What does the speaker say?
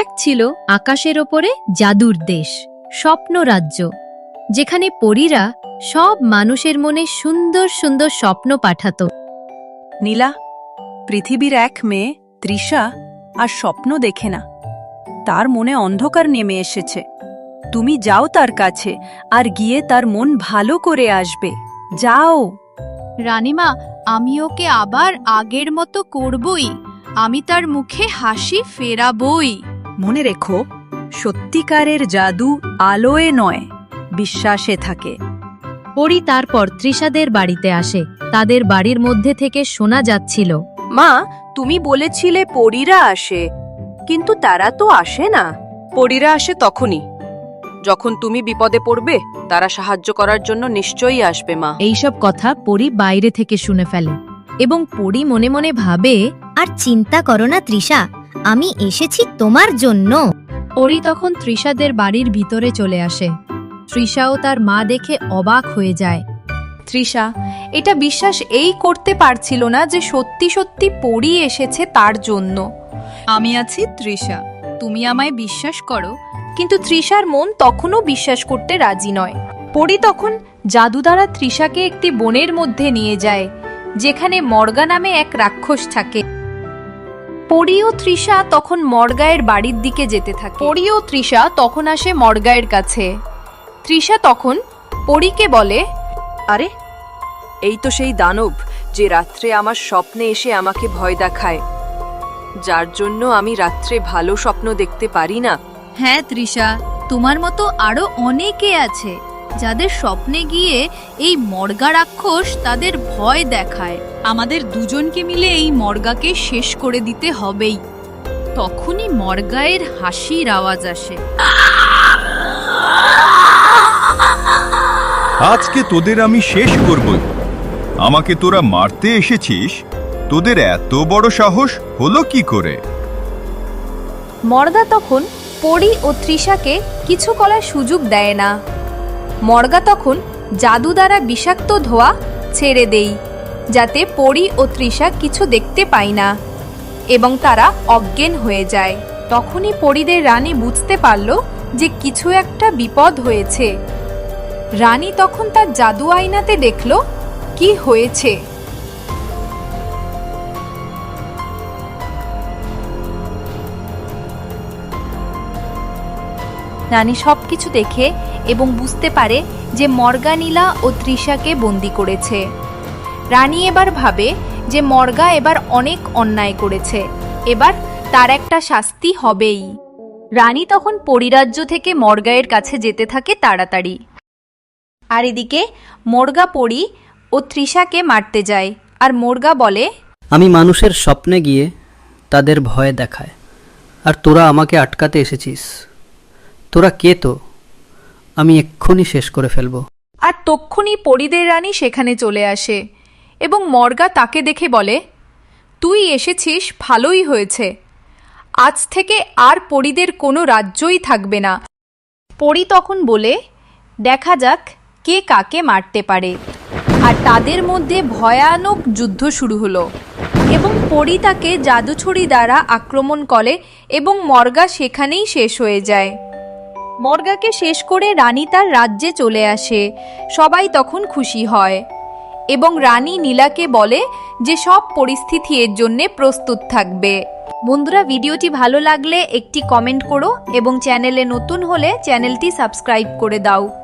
এক ছিল আকাশের ওপরে জাদুর দেশ স্বপ্ন রাজ্য যেখানে পরীরা সব মানুষের মনে সুন্দর সুন্দর স্বপ্ন পাঠাতো। নীলা পৃথিবীর এক মেয়ে তৃষা আর স্বপ্ন দেখে না। তার মনে অন্ধকার নেমে এসেছে। তুমি যাও তার কাছে আর গিয়ে তার মন ভালো করে আসবে। যাও। রানিমা আমি ওকে আবার আগের মতো করবই। আমি তার মুখে হাসি ফেরাবই। মনে রেখো সত্যিকারের জাদু আলোয় নয় বিশ্বাসে থাকে। পরি তারপর তৃষাদের বাড়িতে আসে তাদের বাড়ির মধ্যে থেকে শোনা যাচ্ছিল মা তুমি বলেছিলে পরীরা আসে কিন্তু তারা তো আসে না। পরীরা আসে তখনই। যখন তুমি বিপদে পড়বে তারা সাহায্য করার জন্য নিশ্চয়ই আসবে মা। এইসব কথা পরি বাইরে থেকে শুনে ফেলে এবং পরী মনে মনে ভাবে আর চিন্তা করো না তৃষা আমি এসেছি তোমার জন্য। পরী তখন তৃষাদের বাড়ির ভিতরে চলে আসে। তৃষাও তার মা দেখে অবাক হয়ে যায়। তৃষা এটা বিশ্বাস এই করতে পারছিল না যে সত্যি সত্যি পড়ি এসেছে তার জন্য। আমি আছি তৃষা তুমি আমায় বিশ্বাস করো। কিন্তু তৃষার মন তখনও বিশ্বাস করতে রাজি নয়। পড়ি তখন জাদু দ্বারা তৃষাকে একটি বনের মধ্যে নিয়ে যায় যেখানে মর্গা নামে এক রাক্ষস থাকে। পরি ও তৃষা তখন মর্গায়ের বাড়ির দিকে যেতে থাকে। পরি ও তৃষা তখন আসে মর্গায়ের কাছে। তৃষা তখন পরীকে বলে আরে এই তো সেই দানব যে রাত্রে আমার স্বপ্নে এসে আমাকে ভয় দেখায়। যার জন্য আমি রাত্রে ভালো স্বপ্ন দেখতে পারি না। হ্যাঁ তৃষা তোমার মতো আরও অনেকে আছে। যাদের স্বপ্নে গিয়ে এই মর্গা রাক্ষস তাদের ভয় দেখায়। আমাদের দুজনকে মিলে এই মর্গাকে শেষ করে দিতে হবেই। তখনই মর্গায়ের হাসির আওয়াজ আসে। আজকে তোদের আমি শেষ করবই। আমাকে তোরা মারতে এসেছিস? তোদের এত বড় সাহস হলো কি করে? মর্গা তখন পরি ও তৃষাকে কিছু করার সুযোগ দেয় না। মর্গা তখন জাদু দ্বারা বিষাক্ত ধোয়া ছেড়ে দেই, যাতে পরি ও তৃষা কিছু দেখতে পায় না এবং তারা অজ্ঞান হয়ে যায়। তখনই পরিদের রানী বুঝতে পারল যে কিছু একটা বিপদ হয়েছে। রানী তখন তার জাদু আয়নাতে দেখল, কি হয়েছে? রানী সব কিছু দেখে এবং বুঝতে পারে যে মর্গানীলা ও তৃষাকে বন্দি করেছে। রানী এবার ভাবে যে মর্গা এবার অনেক অন্যায় করেছে। এবার তার একটা শাস্তি হবেই। রানী তখন পরিরাজ্য থেকে মর্গায়ের কাছে যেতে থাকে তাড়াতাড়ি। আর এদিকে মর্গা পরি ও তৃষাকে মারতে যায় আর মোর্গা বলে, আমি মানুষের স্বপ্নে গিয়ে তাদের ভয় দেখায়। আর তোরা আমাকে আটকাতে এসেছিস। তোরা কে তো? আমি এক্ষুনি শেষ করে ফেলব। আর তক্ষুনি পরিদের রানী সেখানে চলে আসে এবং মর্গা তাকে দেখে বলে, তুই এসেছিস, ভালোই হয়েছে। আজ থেকে আর পরিদের কোনো রাজ্যই থাকবে না। পরি তখন বলে, দেখা যাক কে কাকে মারতে পারে। আর তাদের মধ্যে ভয়ানক যুদ্ধ শুরু হলো এবং পরি তাকে জাদুছড়ি দ্বারা আক্রমণ করে এবং মর্গা সেখানেই শেষ হয়ে যায়। মর্গাকে শেষ করে রানী তার রাজ্যে চলে আসে। সবাই তখন খুশি হয়। এবং রানী নীলাকে বলে যে সব পরিস্থিতি এর জন্যে প্রস্তুত থাকবে। বন্ধুরা, ভিডিওটি ভালো লাগলে একটি কমেন্ট করো এবং চ্যানেলে নতুন হলে চ্যানেলটি সাবস্ক্রাইব করে দাও।